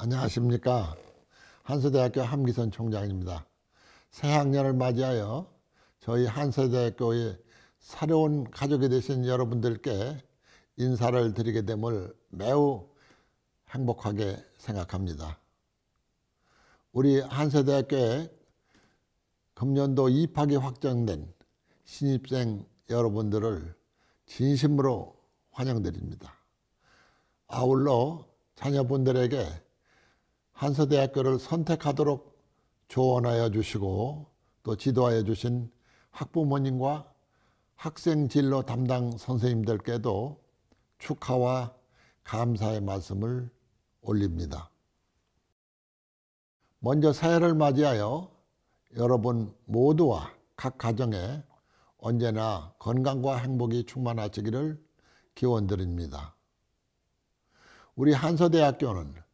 안녕하십니까. 한서대학교 함기선 총장입니다. 새 학년을 맞이하여 저희 한서대학교의 새로운 가족이 되신 여러분들께 인사를 드리게 됨을 매우 행복하게 생각합니다. 우리 한서대학교에 금년도 입학이 확정된 신입생 여러분들을 진심으로 환영드립니다. 아울러 자녀분들에게 한서대학교를 선택하도록 조언하여 주시고 또 지도하여 주신 학부모님과 학생 진로 담당 선생님들께도 축하와 감사의 말씀을 올립니다. 먼저 새해를 맞이하여 여러분 모두와 각 가정에 언제나 건강과 행복이 충만하시기를 기원드립니다. 우리 한서대학교는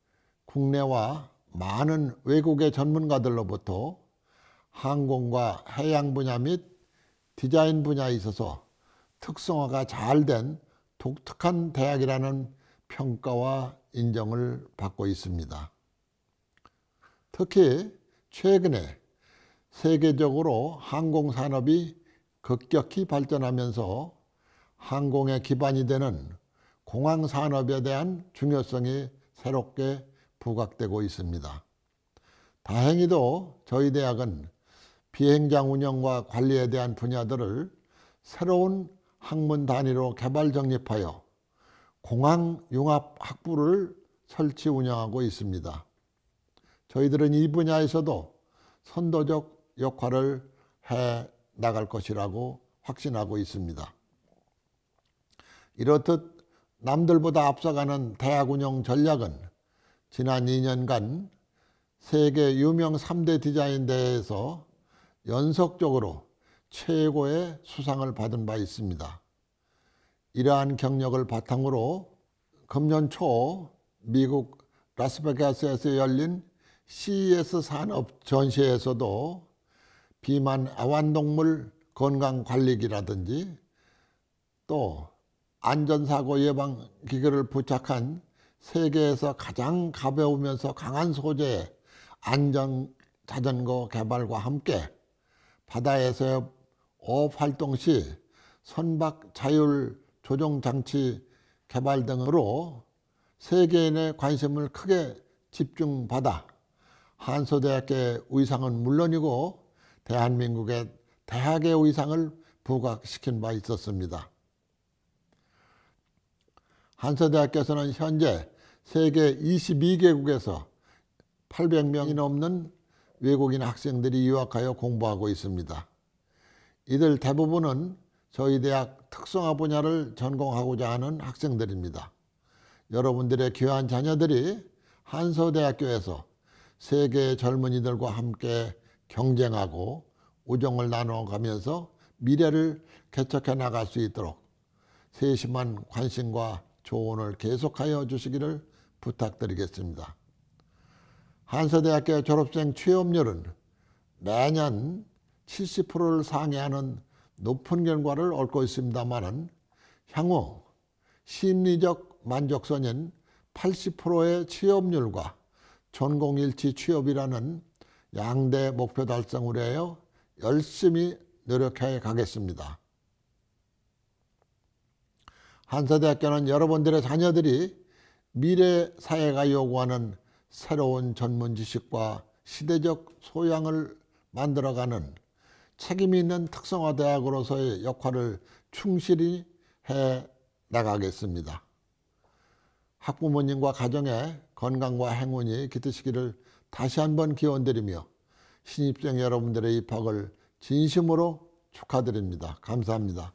국내와 많은 외국의 전문가들로부터 항공과 해양 분야 및 디자인 분야에 있어서 특성화가 잘 된 독특한 대학이라는 평가와 인정을 받고 있습니다. 특히 최근에 세계적으로 항공산업이 급격히 발전하면서 항공의 기반이 되는 공항산업에 대한 중요성이 새롭게 부각되고 있습니다. 다행히도 저희 대학은 비행장 운영과 관리에 대한 분야들을 새로운 학문 단위로 개발 정립하여 공항 융합 학부를 설치 운영하고 있습니다. 저희들은 이 분야에서도 선도적 역할을 해 나갈 것이라고 확신하고 있습니다. 이렇듯 남들보다 앞서가는 대학 운영 전략은 지난 2년간 세계 유명 3대 디자인 대회에서 연속적으로 최고의 수상을 받은 바 있습니다. 이러한 경력을 바탕으로 금년 초 미국 라스베가스에서 열린 CES 산업 전시회에서도 비만 애완동물 건강관리기라든지 또 안전사고 예방 기계를 부착한 세계에서 가장 가벼우면서 강한 소재의 안전 자전거 개발과 함께 바다에서의 어업 활동 시 선박 자율 조종 장치 개발 등으로 세계인의 관심을 크게 집중받아 한서대학교의 의상은 물론이고 대한민국의 대학의 의상을 부각시킨 바 있었습니다. 한서대학교에서는 현재 세계 22개국에서 800명이 넘는 외국인 학생들이 유학하여 공부하고 있습니다. 이들 대부분은 저희 대학 특성화 분야를 전공하고자 하는 학생들입니다. 여러분들의 귀한 자녀들이 한서대학교에서 세계 젊은이들과 함께 경쟁하고 우정을 나눠가면서 미래를 개척해 나갈 수 있도록 세심한 관심과 조언을 계속하여 주시기를 부탁드리겠습니다. 한서대학교 졸업생 취업률은 매년 70%를 상회하는 높은 결과를 얻고 있습니다만 향후 심리적 만족선인 80%의 취업률과 전공일치 취업이라는 양대 목표 달성을 위하여 열심히 노력해 가겠습니다. 한서대학교는 여러분들의 자녀들이 미래 사회가 요구하는 새로운 전문 지식과 시대적 소양을 만들어가는 책임 있는 특성화 대학으로서의 역할을 충실히 해 나가겠습니다. 학부모님과 가정의 건강과 행운이 깃드시기를 다시 한번 기원드리며 신입생 여러분들의 입학을 진심으로 축하드립니다. 감사합니다.